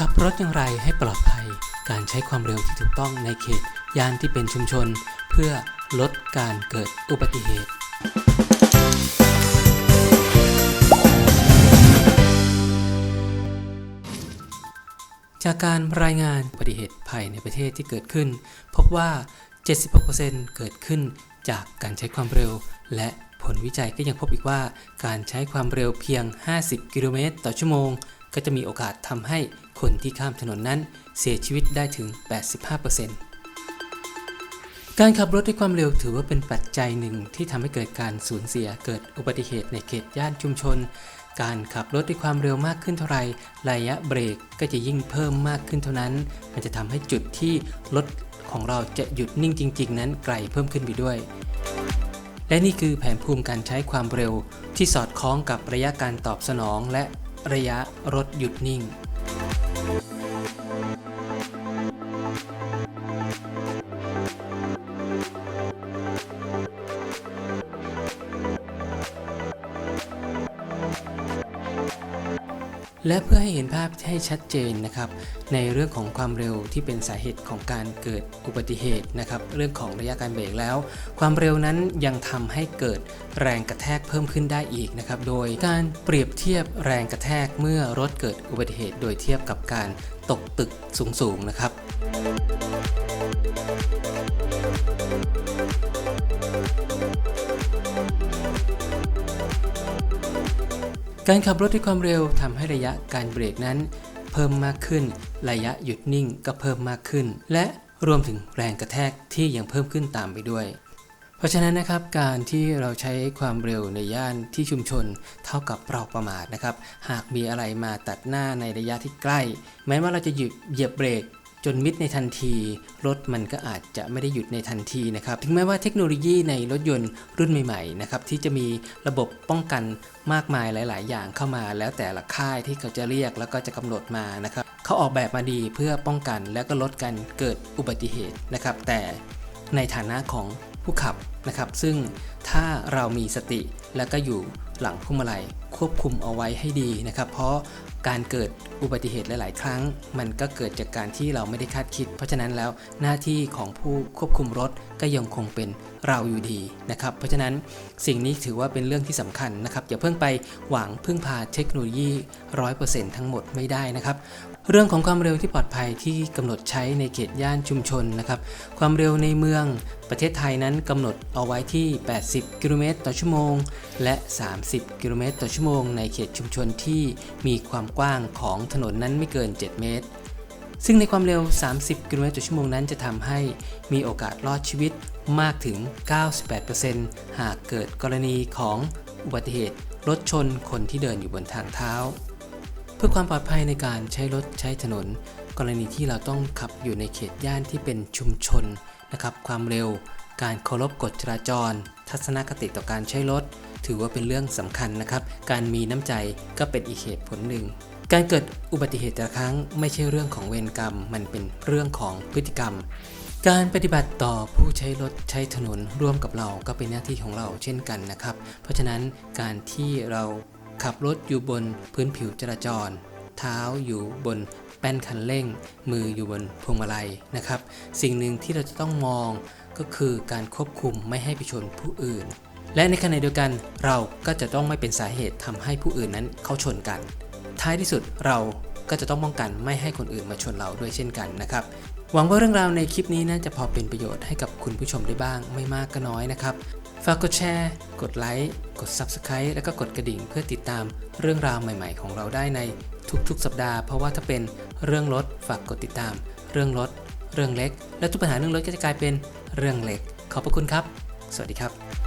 ขับรถอย่างไรให้ปลอดภัย การใช้ความเร็วที่ถูกต้องในเขตย่านที่เป็นชุมชน เพื่อลดการเกิดอุบัติเหตุ จากการรายงานอุบัติเหตุภัยในประเทศที่เกิดขึ้น พบว่า 76%เกิดขึ้นจากการใช้ความเร็ว และผลวิจัยก็ยังพบอีกว่า การใช้ความเร็วเพียง 50 กิโลเมตรต่อชั่วโมง ก็จะมีโอกาสทำให้คนที่ข้ามถนนนั้นเสียชีวิตได้ถึง 85%การขับรถด้วยความเร็วถือว่าเป็นปัจจัยหนึ่งที่ทำให้เกิดการสูญเสียเกิดอุบัติเหตุในเขตย่านชุมชน การขับรถด้วยความเร็วมากขึ้นเท่าไรระยะเบรกก็จะยิ่งเพิ่มมากขึ้นเท่านั้น มันจะทำให้จุดที่รถของเราจะหยุดนิ่งจริง ๆ นั้นไกลเพิ่มขึ้นไปด้วยและนี่คือแผนภูมิการใช้ความเร็วที่สอดคล้องกับระยะการตอบสนองและ ระยะรถหยุดนิ่ง และเพื่อให้เห็นภาพให้ชัดเจนนะครับ ในเรื่องของความเร็วที่เป็นสาเหตุของการเกิดอุบัติเหตุนะครับ เรื่องของระยะการเบรกแล้ว ความเร็วนั้นยังทำให้เกิดแรงกระแทกเพิ่มขึ้นได้อีกนะครับ โดยการเปรียบเทียบแรงกระแทกเมื่อรถเกิดอุบัติเหตุ โดยเทียบกับการตกตึกสูงๆนะครับ การขับรถด้วยความเร็วทำให้ระยะการเบรกนั้น เพิ่มมากขึ้น ระยะหยุดนิ่งก็เพิ่มมากขึ้น และรวมถึงแรงกระแทกที่ยังเพิ่มขึ้นตามไปด้วย เพราะฉะนั้นนะครับการที่เราใช้ความเร็วในย่านที่ชุมชนเท่ากับเราประมาทนะครับ หากมีอะไรมาตัดหน้าในระยะที่ใกล้ แม้ว่าเราจะหยุดเหยียบเบรก จนมิดในทันที รถมันก็อาจจะไม่ได้หยุดในทันทีนะครับถึงแม้ว่าเทคโนโลยีในรถยนต์รุ่นใหม่ๆนะครับที่จะมีระบบป้องกันมากมายหลาย ๆ อย่างเข้ามา แล้วแต่ละค่ายที่เขาจะเรียกแล้วก็จะกำหนดมานะครับเขาออกแบบมาดีเพื่อป้องกันและก็ลดการเกิดอุบัติเหตุนะครับ แต่ในฐานะของผู้ขับนะครับ ซึ่งถ้าเรามีสติและก็อยู่หลังพวงมาลัย ควบคุมเอาไว้ให้ดีนะครับ เพราะการเกิดอุบัติเหตุหลาย ๆ ครั้ง มันก็เกิดจากการที่เราไม่ได้คาดคิด เพราะฉะนั้นแล้วหน้าที่ของผู้ควบคุมรถก็ยังคงเป็นเราอยู่ดีนะครับ เพราะฉะนั้นสิ่งนี้ถือว่าเป็นเรื่องที่สำคัญนะครับอย่าเพิ่งไปหวังพึ่งพาเทคโนโลยี 100%ทั้งหมดไม่ได้นะครับ เรื่องของความเร็วที่ปลอดภัยที่กำหนดใช้ในเขตย่านชุมชนนะครับ ความเร็วในเมืองประเทศไทยนั้นกำหนดเอาไว้ที่ 80 กิโลเมตรต่อชั่วโมง และ 30 กิโลเมตรต่อชั่วโมง ในเขตชุมชนที่มีความกว้างของถนนนั้นไม่เกิน 7 เมตร ซึ่งในความเร็ว 30 กิโลเมตรต่อชั่วโมงนั้นจะทำให้มีโอกาสรอดชีวิตมากถึง 98%หากเกิดกรณีของอุบัติเหตุรถชนคนที่เดินอยู่บนทางเท้า เพื่อความปลอดภัยในการใช้รถใช้ถนน กรณีที่เราต้องขับอยู่ในเขตย่านที่เป็นชุมชนนะครับ ความเร็ว การเคารพกฎจราจร ทัศนคติต่อการใช้รถ ถือว่าเป็นเรื่องสำคัญนะครับ การมีน้ำใจก็เป็นอีกเหตุผลหนึ่ง การเกิดอุบัติเหตุแต่ละครั้งไม่ใช่เรื่องของเวรกรรม มันเป็นเรื่องของพฤติกรรมการปฏิบัติต่อผู้ใช้รถใช้ถนนร่วมกับเราก็เป็นหน้าที่ของเราเช่นกันนะครับ เพราะฉะนั้นการที่เรา ขับรถอยู่บนพื้นผิวจราจร เท้าอยู่บนแป้นคันเร่ง มืออยู่บนพวงมาลัยนะครับ สิ่งหนึ่งที่เราจะต้องมองก็คือการควบคุมไม่ให้ไปชนผู้อื่น และในขณะเดียวกันเราก็จะต้องไม่เป็นสาเหตุทำให้ผู้อื่นนั้นเข้าชนกัน ท้ายที่สุดเราก็จะต้องป้องกันไม่ให้คนอื่นมาชนเราด้วยเช่นกันนะครับหวังว่าเรื่องราวในคลิปนี้นะจะพอเป็นประโยชน์ให้กับคุณผู้ชมได้บ้างไม่มากก็น้อยนะครับ ฝากกดแชร์ กดไลค์ กด Subscribe แล้วก็กดกระดิ่งเพื่อติดตามเรื่องราวใหม่ๆ ของเราได้ในทุกๆ สัปดาห์ เพราะว่าถ้าเป็นเรื่องรถฝากกดติดตาม เรื่องรถ เรื่องเล็ก และทุกปัญหาเรื่องรถก็จะกลายเป็นเรื่องเล็ก ขอบพระคุณครับ สวัสดีครับ